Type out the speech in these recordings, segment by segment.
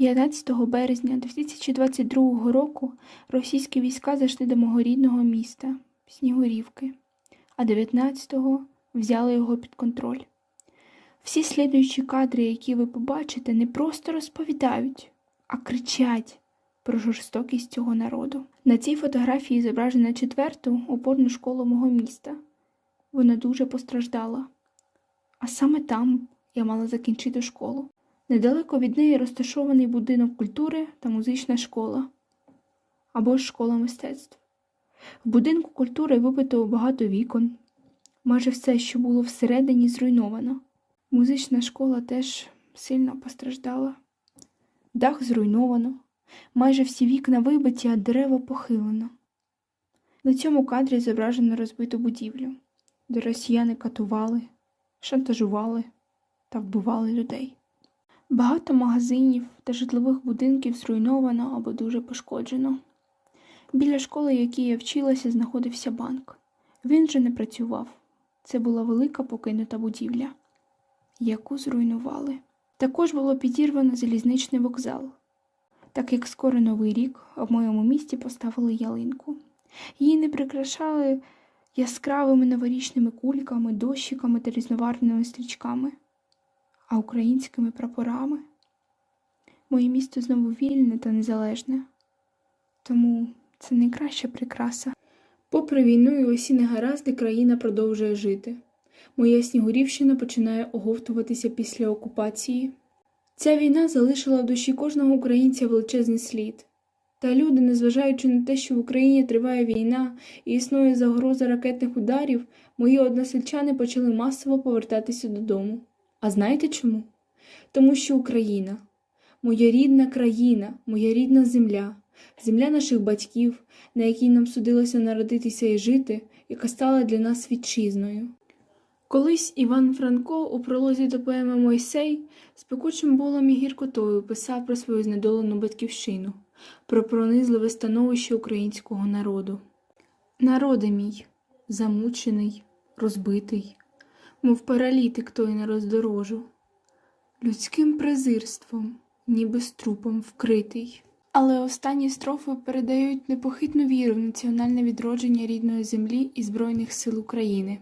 15 березня 2022 року російські війська зайшли до мого рідного міста Снігурівки, а 19-го взяли його під контроль. Всі слідуючі кадри, які ви побачите, не просто розповідають, а кричать про жорстокість цього народу. На цій фотографії зображена четверту опорну школу мого міста. Вона дуже постраждала. А саме там я мала закінчити школу. Недалеко від неї розташований будинок культури та музична школа або ж школа мистецтв. В будинку культури вибито багато вікон. Майже все, що було всередині, зруйновано. Музична школа теж сильно постраждала. Дах зруйновано, майже всі вікна вибиті, а дерева похилено. На цьому кадрі зображено розбиту будівлю, де росіяни катували, шантажували та вбивали людей. Багато магазинів та житлових будинків зруйновано або дуже пошкоджено. Біля школи, якій я вчилася, знаходився банк. Він же не працював. Це була велика покинута будівля, яку зруйнували. Також було підірвано залізничний вокзал, так як скоро новий рік в моєму місті поставили ялинку. Її не прикрашали яскравими новорічними кульками, дощиками та різноварними стрічками а українськими прапорами. Моє місто знову вільне та незалежне, тому це найкраща прикраса. Попри війну і усі негаразди, країна продовжує жити. Моя Снігурівщина починає оговтуватися після окупації. Ця війна залишила в душі кожного українця величезний слід. Та люди, незважаючи на те, що в Україні триває війна і існує загроза ракетних ударів, мої односельчани почали масово повертатися додому. А знаєте чому? Тому що Україна, моя рідна країна, моя рідна земля, земля наших батьків, на якій нам судилося народитися і жити, яка стала для нас вітчизною. Колись Іван Франко у пролозі до поеми Мойсей з пекучим болом і гіркотою писав про свою знедолену батьківщину, про пронизливе становище українського народу. Народи мій, замучений, розбитий, мов паралітик той на роздорожу, людським презирством, ніби струпом вкритий. Але останні строфи передають непохитну віру в національне відродження рідної землі і Збройних сил України.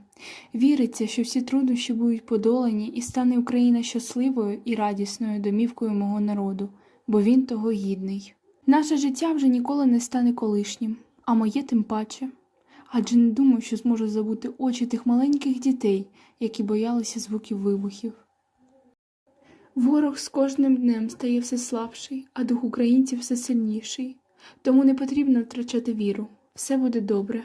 Віриться, що всі труднощі будуть подолані і стане Україна щасливою і радісною домівкою мого народу, бо він того гідний. Наше життя вже ніколи не стане колишнім, а моє тим паче. Адже не думав, що зможу забути очі тих маленьких дітей, які боялися звуків вибухів. Ворог з кожним днем стає все слабший, а дух українців все сильніший. Тому не потрібно втрачати віру. Все буде добре.